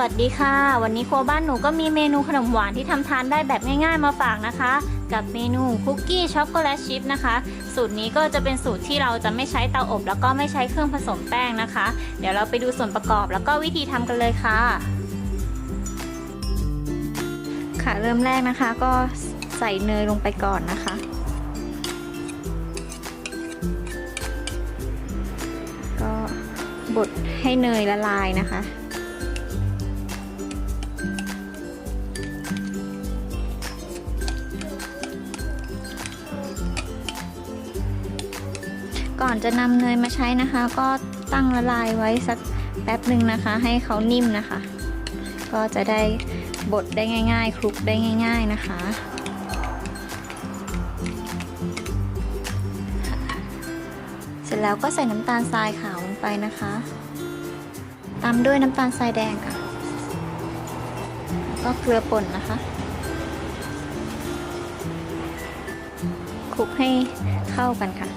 สวัสดีค่ะ วันนี้ครัวบ้านหนูก็มีเมนูขนมหวานที่ทำทานได้แบบง่าย ๆ มาฝากนะคะ กับเมนูคุกกี้ช็อกโกแลตชิพนะคะ สูตรนี้ก็จะเป็นสูตรที่เราจะไม่ใช้เตาอบ แล้วก็ไม่ใช้เครื่องผสมแป้งนะคะ เดี๋ยวเราไปดูส่วนประกอบแล้วก็วิธีทำกันเลยค่ะ ค่ะเริ่มแรกนะคะ ก็ใส่เนยลงไปก่อนนะคะก็บดให้เนยละลายนะคะ อนจะนำเนยมาใช้นะคะ ก็ตั้งละลายไว้สักแป๊บหนึ่งนะคะ ให้เขานิ่มนะคะ ก็จะได้บดได้ง่าย ๆคลุกได้ง่าย ๆนะคะเสร็จแล้วก็ใส่น้ำตาลทรายขาวลงไปนะคะ ตามด้วยน้ำตาลทรายแดงค่ะ ก็เกลือป่นนะคะคลุกให้เข้ากันค่ะ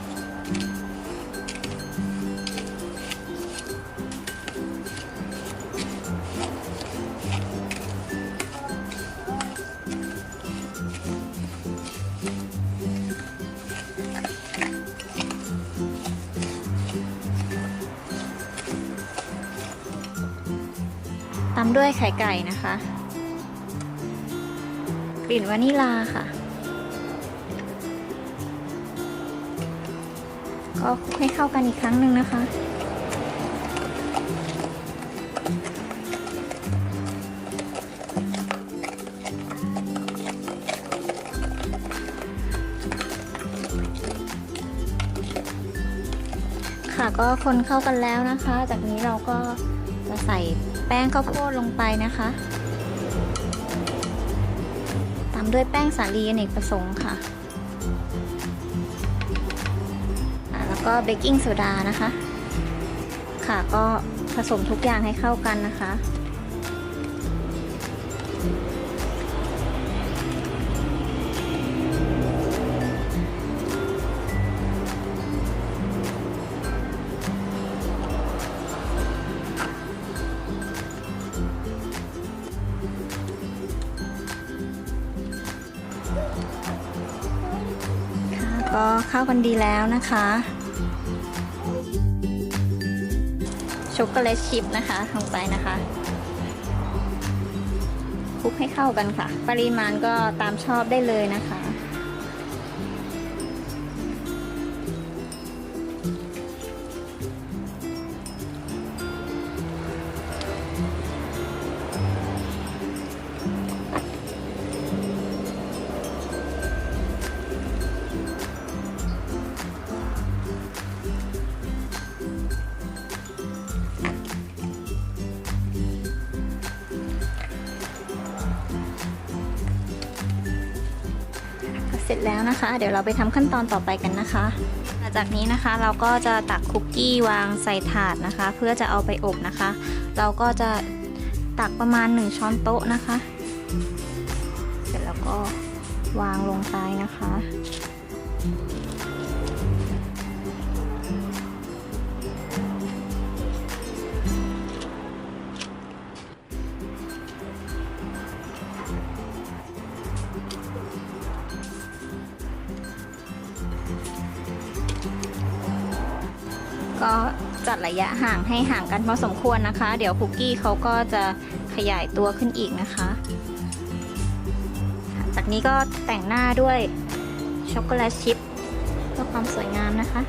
ามด้วยไข่ไก่นะคะ กลิ่นวานิลาค่ะ ก็คลุกให้เข้ากันอีกครั้งหนึ่งนะคะค่ะก็คนเข้ากันแล้วนะคะ จากนี้เราก็ ใส่แป้งข้าวโพดลงไปนะคะ ตามด้วยแป้งสาลีอเนกประสงค์ค่ะ แล้วก็เบกกิ้งโซดานะคะ ค่ะก็ผสมทุกอย่างให้เข้ากันนะคะ ก็เข้ากันดีแล้วนะคะช็อกโกแลตชิพนะคะลงไปนะคะคลุกให้เข้ากันค่ะ ปริมาณก็ตามชอบได้เลยนะคะ เสร็จแล้วนะคะ เดี๋ยวเราไปทำขั้นตอนต่อไปกันนะคะหลังจากนี้นะคะเราก็จะตักคุกกี้วางใส่ถาดนะคะ เพื่อจะเอาไปอบนะคะ เราก็จะตักประมาณ 1 ช้อนโต๊ะนะคะ เสร็จแล้วก็วางลงไปนะคะ ก็จัดระยะห่างให้ห่างกันพอสมควรนะคะ เดี๋ยวคุกกี้เขาก็จะขยายตัวขึ้นอีกนะคะ จากนี้ก็แต่งหน้าด้วยช็อกโกแลตชิพเพื่อความสวยงามนะคะ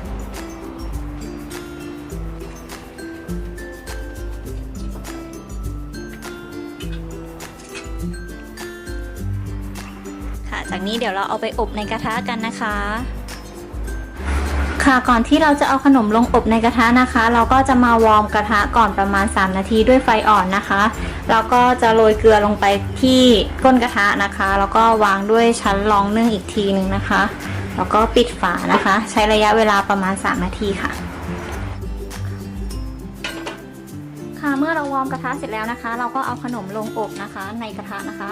ค่ะจากนี้เดี๋ยวเราเอาไปอบในกระทะกันนะคะ ค่ะก่อนที่เราจะเอาขนมลงอบในกระทะนะคะ เราก็จะมาวอร์มกระทะก่อนประมาณ 3 นาทีด้วยไฟอ่อนนะคะแล้วก็จะโรยเกลือลงไปที่ก้นกระทะนะคะ แล้วก็วางด้วยชั้นรองนึ่งอีกทีหนึ่งนะคะ แล้วก็ปิดฝานะคะ ใช้ระยะเวลาประมาณ 3 นาทีค่ะ ค่ะเมื่อเราวอร์มกระทะเสร็จแล้วนะคะ เราก็เอาขนมลงอบนะคะในกระทะนะคะ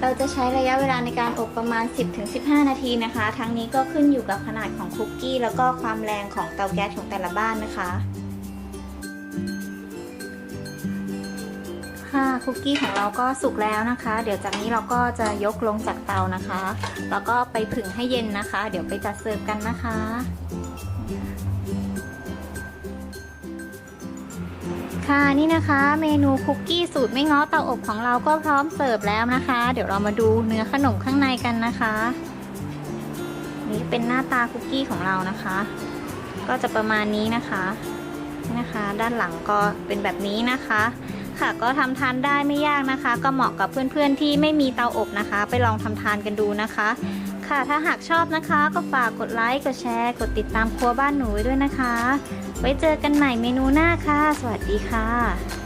เราจะใช้ระยะเวลาในการอบประมาณ 10-15 นาทีนะคะ ทั้งนี้ก็ขึ้นอยู่กับขนาดของคุกกี้ แล้วก็ความแรงของเตาแก๊สของแต่ละบ้านนะคะ ค่ะคุกกี้ของเราก็สุกแล้วนะคะ เดี๋ยวจากนี้เราก็จะยกลงจากเตานะคะ แล้วก็ไปผึ่งให้เย็นนะคะ เดี๋ยวไปจัดเสิร์ฟกันนะคะ ค่ะนี่นะคะเมนูคุกกี้สูตรไม่ง้อเตาอบของเราก็พร้อมเสิร์ฟแล้วนะคะ เดี๋ยวเรามาดูเนื้อขนมข้างในกันนะคะ นี่เป็นหน้าตาคุกกี้ของเรานะคะ ก็จะประมาณนี้นะคะนะคะ ด้านหลังก็เป็นแบบนี้นะคะ ค่ะก็ทำทานได้ไม่ยากนะคะ ก็เหมาะกับเพื่อนๆที่ไม่มีเตาอบนะคะ ไปลองทำทานกันดูนะคะ ค่ะ ถ้าหากชอบนะคะ ก็ฝากกดไลค์ กดแชร์ กดติดตามครัวบ้านหนูไว้ด้วยนะคะ ไว้เจอกันใหม่เมนูหน้าค่ะ สวัสดีค่ะ